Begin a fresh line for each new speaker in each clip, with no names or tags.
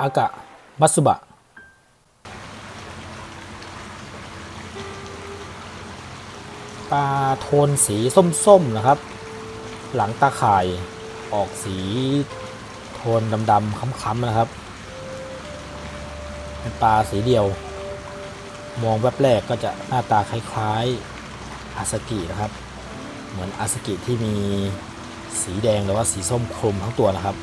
อากะมัตสึบะ ปลาโทนสีส้มๆนะครับ หลังตาข่ายออกสีโทนดำๆค้ำๆนะครับ เป็นปลาสีเดียว มองแวบแรกก็จะหน้าตาคล้ายๆอาสกินะครับ เหมือนอาสกิที่มีสีแดงหรือว่าสีส้มคลุมทั้งตัวนะครับ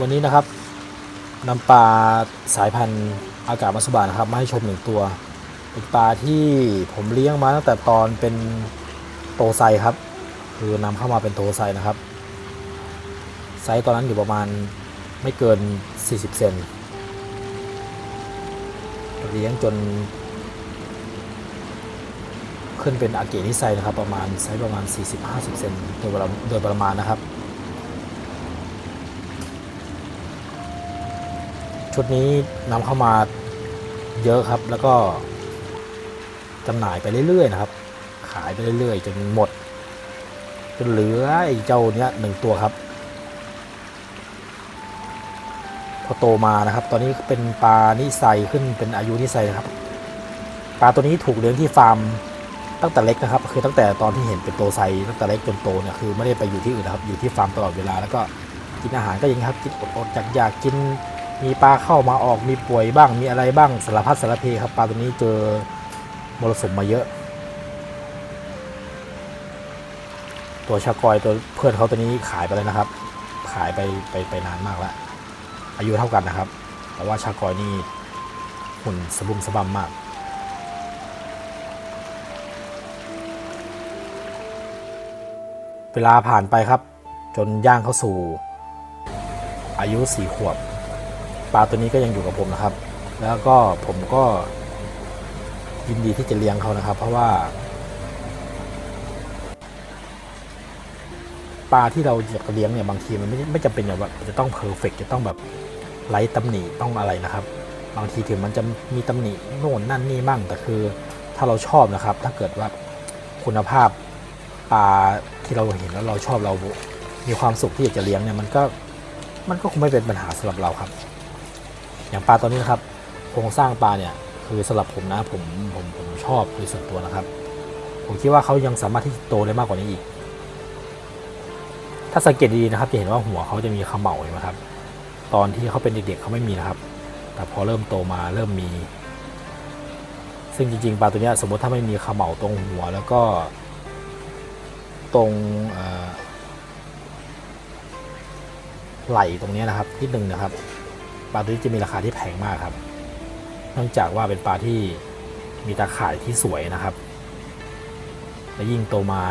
วันนี้นะครับนำปลาสายพันธุ์อากาศมัสบานะครับมาให้ชมหนึ่งตัว เป็นปลาที่ผมเลี้ยงมาตั้งแต่ตอนเป็นโตไซครับ คือนำเข้ามาเป็นโตไซนะครับ ไซส์ตอนนั้นอยู่ประมาณไม่เกิน 40 เซนเลี้ยงจน ขึ้นเป็นอาเกะนิไซนะครับ ประมาณไซส์ประมาณ 40-50 เซนโดยโดยประมาณนะครับ ชุดนี้นำเข้ามาเยอะครับ แล้วก็จำหน่ายไปเรื่อยๆนะครับ ขายไปเรื่อยๆจนหมดจนเหลือไอ้เจ้าเนี้ยหนึ่งตัวครับ พอโตมานะครับ ตอนนี้เป็นปลานิไซขึ้นเป็นอายุนิไซนะครับ ปลาตัวนี้ถูกเลี้ยงที่ฟาร์มตั้งแต่เล็กนะครับ คือตั้งแต่ตอนที่เห็นเป็นโตไซตั้งแต่เล็กจนโตเนี่ยคือไม่ได้ไปอยู่ที่อื่นนะครับ อยู่ที่ฟาร์มตลอดเวลาแล้วก็กินอาหารก็ยังครับกินอดๆอยากๆกิน มีปลาเข้ามาออกมีป่วยบ้างมีอะไรบ้างสารพัดสารเพครับปลาตัวนี้เจอมรสุมมาเยอะ ตัวชากอยตัวเพื่อนเขาตัวนี้ขายไปแล้วนะครับ ขายไปไปไปนานมากแล้วอายุเท่ากันนะครับ แต่ว่าชากอยนี่หุ่นสะบุมสะบัมมากเวลาผ่านไปครับ จนย่างเข้าสู่ อายุสี่ขวบ ปลาตัวนี้ก็ยังอยู่กับผมนะครับ แล้วก็ผมก็ยินดีที่จะเลี้ยงเขานะครับ เพราะว่า ปลาที่เราอยากจะเลี้ยงเนี่ยบางทีมันไม่ไม่จำเป็นอย่างแบบจะต้องเพอร์เฟกจะต้องแบบไร้ตำหนิต้องอะไรนะครับ บางทีถึงมันจะมีตำหนิโน่นนั่นนี่บ้างแต่คือ ถ้าเราชอบนะครับ ถ้าเกิดว่าคุณภาพปลาที่เราเห็นแล้วเราชอบเรามีความสุขที่อยากจะเลี้ยงเนี่ยมันก็มันก็คงไม่เป็นปัญหาสำหรับเราครับ อย่างปลาตัวนี้นะครับโครงสร้างปลาเนี่ยคือสำหรับผมนะผมผมผมชอบโดยส่วนตัวนะครับ ผมคิดว่าเขายังสามารถที่จะโตได้มากกว่านี้อีก ถ้าสังเกตดีๆนะครับ จะเห็นว่าหัวเขาจะมีเขม่าเห็นไหมครับ ตอนที่เขาเป็นเด็กๆเขาไม่มีนะครับ แต่พอเริ่มโตมาเริ่มมี ซึ่งจริงๆปลาตัวนี้สมมติถ้าไม่มีเขม่าตรงหัวแล้วก็ ตรงไหล่ตรงนี้นะครับนิดนึงนะครับ ปลาตัวนี้จะมีราคาที่แพงมากครับ เนื่องจากว่าเป็นปลาที่มีตาข่ายที่สวยนะครับ และยิ่งโตมา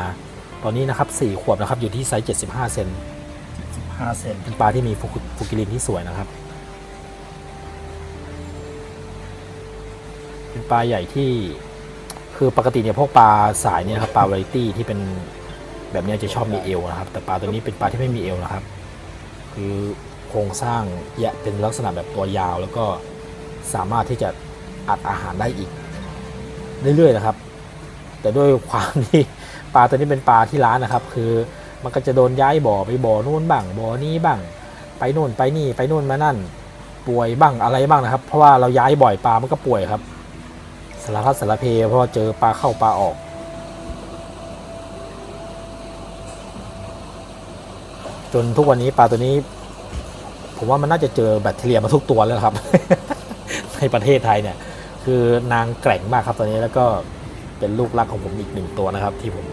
ตอนนี้นะครับ4ขวบนะครับอยู่ที่ไซส์75 เซน75 เซนเป็นปลาที่มีฟุกุฟุกิลินที่สวยนะครับ เป็นปลาใหญ่ที่คือปกติเนี่ยพวกปลาสายเนี่ยครับปลาวาไรตี้ที่เป็นแบบเนี้ยจะชอบมีเอวนะครับ แต่ปลาตัวนี้เป็นปลาที่ไม่มีเอวนะครับ คือโครงสร้างแยะเป็นลักษณะแบบตัวยาว แล้วก็สามารถที่จะอัดอาหารได้อีก เรื่อยๆนะครับ แต่ด้วยความที่ปลาตัวนี้เป็นปลาที่ร้านนะครับ คือมันก็จะโดนย้ายบ่อไปบ่อนู่นบ้างบ่อนี้บ้าง ไปนู่นไปนี่ไปนู่นมานั่น ป่วยบ้างอะไรบ้างนะครับ เพราะว่าเราย้ายบ่อยปลามันก็ป่วยครับสารพัดสารเพเพราะว่าเจอปลาเข้าปลาออกจนทุกวันนี้ปลาตัวนี้ ผมว่ามันน่าจะเจอแบคทีเรียมาทุกตัวแล้วครับ ในประเทศไทยเนี่ย คือนางแกร่งมากครับตอนนี้แล้วก็เป็นลูกรักของผมอีกหนึ่งตัวนะครับ ที่ผม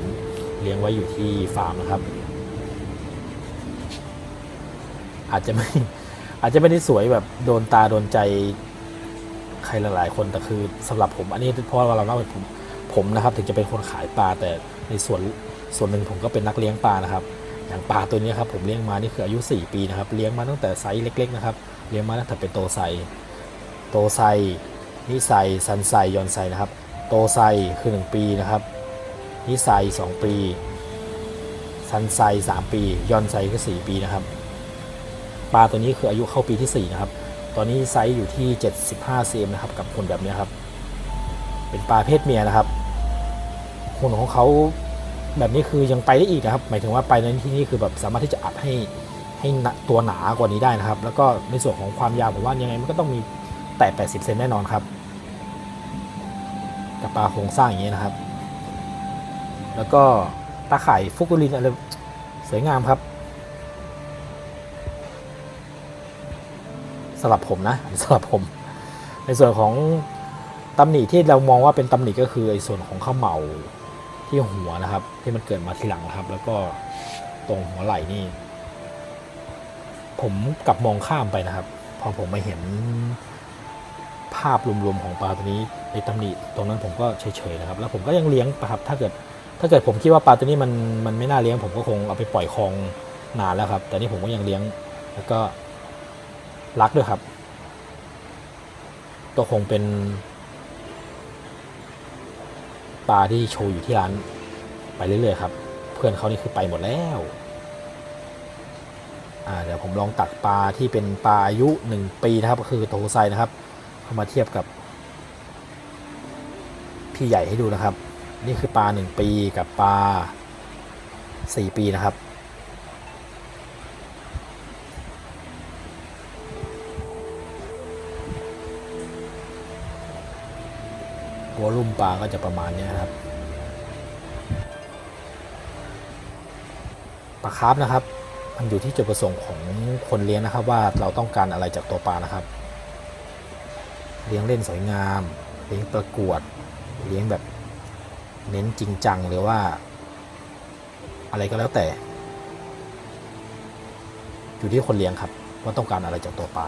เลี้ยงไว้อยู่ที่ฟาร์มนะครับ อาจจะไม่อาจจะไม่ได้สวยแบบโดนตาโดนใจใครหลายๆ คนแต่คือสำหรับผมอันนี้เพราะว่าเราเล่าเป็นผมผมนะครับ ถึงจะเป็นคนขายปลาแต่ในส่วนส่วนหนึ่งผมก็เป็นนักเลี้ยงปลานะครับ อย่างปลาตัวนี้ครับผมเลี้ยงมานี่คืออายุ 4 ปีนะครับเลี้ยงมาตั้งแต่ไซส์เล็ก ๆ นะครับเลี้ยงมาตั้งแต่เป็นโตไซโตไซนิไซซันไซยอนไซนะครับ โตไซคือ 1 ปีนะครับนิไซ2 ปีซันไซ3 ปียอนไซคือ 4 ปีนะครับปลาตัวนี้คืออายุเข้าปีที่ 4 นะครับ ตอนนี้ไซส์อยู่ที่ 75เซนนะครับกับหุ่นแบบนี้ครับ เป็นปลาเพศเมียนะครับหุ่นของเขา แบบนี้คือยังไปได้อีกนะครับ หมายถึงว่าไปในที่นี้คือแบบสามารถที่จะอัดให้ให้ตัวหนากว่านี้ได้นะครับ แล้วก็ในส่วนของความยาวผมว่ายังไงมันก็ต้องมีแตะ80 เซนแน่นอนครับ กับปลาโครงสร้างอย่างนี้นะครับ แล้วก็ตาข่ายฟุกุลินอะไรสวยงามครับสำหรับผมนะสำหรับผม ในส่วนของตำหนิที่เรามองว่าเป็นตำหนิก็คือไอ้ส่วนของข้าวเหมา ที่หัวนะครับ ที่มันเกิดมาทีหลังนะครับ แล้วก็ตรงหัวไหล่นี่ ผมกลับมองข้ามไปนะครับ พอผมมาเห็นภาพรวมๆของปลาตัวนี้ในตำหนิตรงนั้นผมก็เฉยๆนะครับ แล้วผมก็ยังเลี้ยงปลาครับถ้าเกิดถ้าเกิดผมคิดว่าปลาตัวนี้มันมันไม่น่าเลี้ยง ผมก็คงเอาไปปล่อยคลองนานแล้วครับ แต่นี่ผมก็ยังเลี้ยงแล้วก็รักด้วยครับ ก็คงเป็น ปลาที่โชว์อยู่ที่ร้านไปเรื่อยๆครับ เพื่อนเขานี่คือไปหมดแล้ว่าเดี๋ยวผมลองตักปลาที่เป็นปลาอายุ 1 ปีนะครับ ก็คือโตไซนะครับเอามาเทียบกับ พี่ใหญ่ให้ดูนะครับ นี่คือปลา 1 ปีกับปลา 4 ปีนะครับ วอลลุ่มปลาก็จะประมาณนี้ครับปลาคาร์ฟนะครับ มันอยู่ที่จุดประสงค์ของคนเลี้ยงนะครับ ว่าเราต้องการอะไรจากตัวปลานะครับ เลี้ยงเล่นสวยงาม เลี้ยงประกวด เลี้ยงแบบเน้นจริงจังหรือว่า อะไรก็แล้วแต่ อยู่ที่คนเลี้ยงครับ ว่าต้องการอะไรจากตัวปลา